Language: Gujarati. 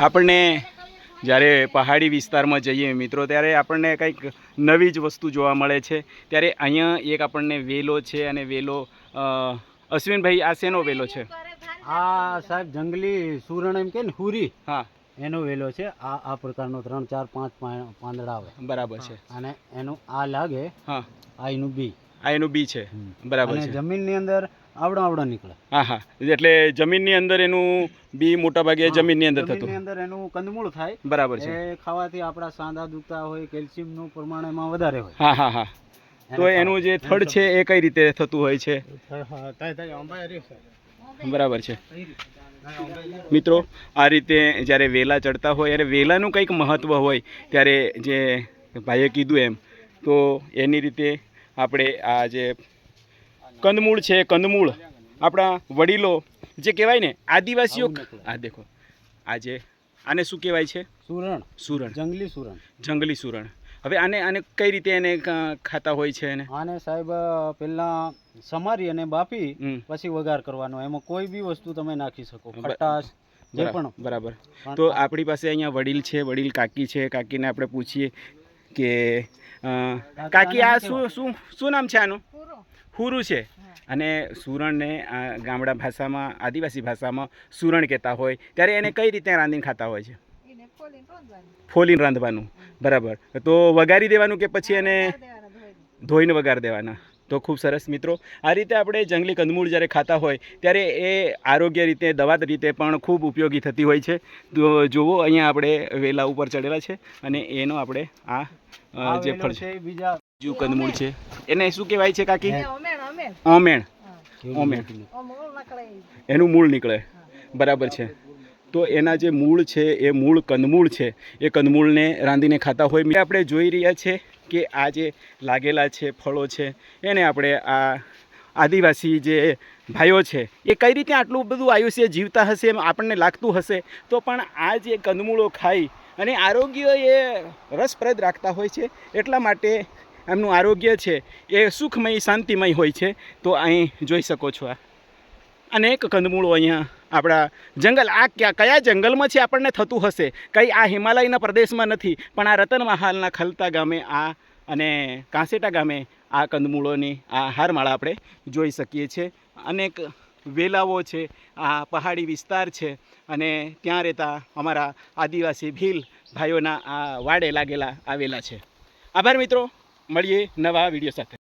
આપણને જ્યારે પહાડી વિસ્તારમાં જઈએ મિત્રો ત્યારે આપણને કંઈક નવી જ વસ્તુ જોવા મળે છે. ત્યારે અહીંયા એક આપણને વેલો છે અને વેલો અશ્વિનભાઈ આ શેનો વેલો છે? આ સાહેબ જંગલી સુરણ એમ કે ને હુરી. હા. એનો વેલો છે. આ આ પ્રકારનો ત્રણ ચાર પાંચ પાંદડા આવે બરાબર છે. અને એનું આ લાગે હા. આ એનું બી. આ એનું બી છે. બરાબર છે. જમીનની અંદર આવડા આવડા નીકળે. હા હા એટલે જમીનની અંદર એનું બી મોટા ભાગે જમીનની અંદર જમીનની થતું અંદર એનું કંદમૂળ થાય. બરાબર છે. એ ખાવાથી આપણા સાંધા દુખતા હોય કેલ્શિયમનું પ્રમાણ એમાં વધારે હોય. હા હા હા. તો એનું જે થડ છે એ કઈ રીતે થતું હોય છે. બરાબર છે. મિત્રો આ રીતે જ્યારે વેલા ચડતા હોય ત્યારે વેલાનું કંઈક મહત્ત્વ હોય ત્યારે જે ભાઈએ કીધું એમ તો એની રીતે આપણે આ જે કંદમૂળ છે કંદમૂળ. આપણા વડીલો જે કહેવાય ને આદિવાસીઓ આ દેખો. આજે આને શું કહેવાય છે? સુરણ. સુરણ. જંગલી સુરણ. જંગલી સુરણ. હવે આને આને કઈ રીતે એને ખાતા હોય છે એને? આને સાહેબ પહેલા સમારી અને બાફી પછી વઘાર કરવાનો. એમાં કોઈ બી વસ્તુ તમે નાખી શકો. ખટાશ જે પણ. બરાબર. તો આપણી પાસે અહીંયા વડીલ છે વડીલ કાકી છે. કાકીને આપણે પૂછીએ કે કાકી આ શું શું શું નામ છે આનું? હુરુ છે. અને સુરણને આ ગામડા ભાષામાં આદિવાસી ભાષામાં સુરણ કહેતા હોય ત્યારે એને કઈ રીતે રાંધીને ખાતા હોય છે? ફોલીને રાંધવાનું. બરાબર. તો વઘારી દેવાનું કે પછી એને ધોઈને. વઘાર દેવાના? તો ખૂબ સરસ મિત્રો. આ રીતે આપણે જંગલી કંદમૂળ જ્યારે ખાતા હોય ત્યારે એ આરોગ્ય રીતે દવા રીતે પણ ખૂબ ઉપયોગી થતી હોય છે. તો જુઓ અહીંયા આપણે વેલા ઉપર ચડેલા છે અને એનો આપણે આ જે ફળ છે બીજા બીજું કંદમૂળ છે. એને શું કહેવાય છે કાકી? ઓમેણ ઓમેણ એનું મૂળ નીકળે. બરાબર છે. તો એના જે મૂળ છે એ મૂળ કંદમૂળ છે. એ કંદમૂળને રાંધીને ખાતા હોય. આપણે જોઈ રહ્યા છે કે આ જે લાગેલા છે ફળો છે એને આપણે આ આદિવાસી જે ભાઈઓ છે એ કઈ રીતે આટલું બધું આયુષ્ય જીવતા હશે એમ આપણને લાગતું હશે? તો પણ આ જે કંદમૂળો ખાઈ અને આરોગ્ય એ રસપ્રદ રાખતા હોય છે. એટલા માટે એમનું આરોગ્ય છે, એ સુખમય, શાંતિમય હોય છે, તો અહીં જોઈ શકો છો આ. અનેક કંદમૂળો અહીંયા આપણા જંગલ, આ ક્યાં, કયા જંગલમાં છે આપણને થતું હશે? કંઈ આ હિમાલયના પ્રદેશમાં નથી, પણ આ રતન મહાલના ખલતા ગામે આ અને કાંસેટા ગામે આ કંદમૂળોની આ હારમાળા આપણે જોઈ શકીએ છીએ. અનેક વેલાઓ છે, આ પહાડી વિસ્તાર છે, અને ત્યાં રહેતા અમારા આદિવાસી ભીલ ભાઈઓના આ વાડે લાગેલા આવેલા છે. આભાર મિત્રો. મળીએ નવા વીડિયો સાથે.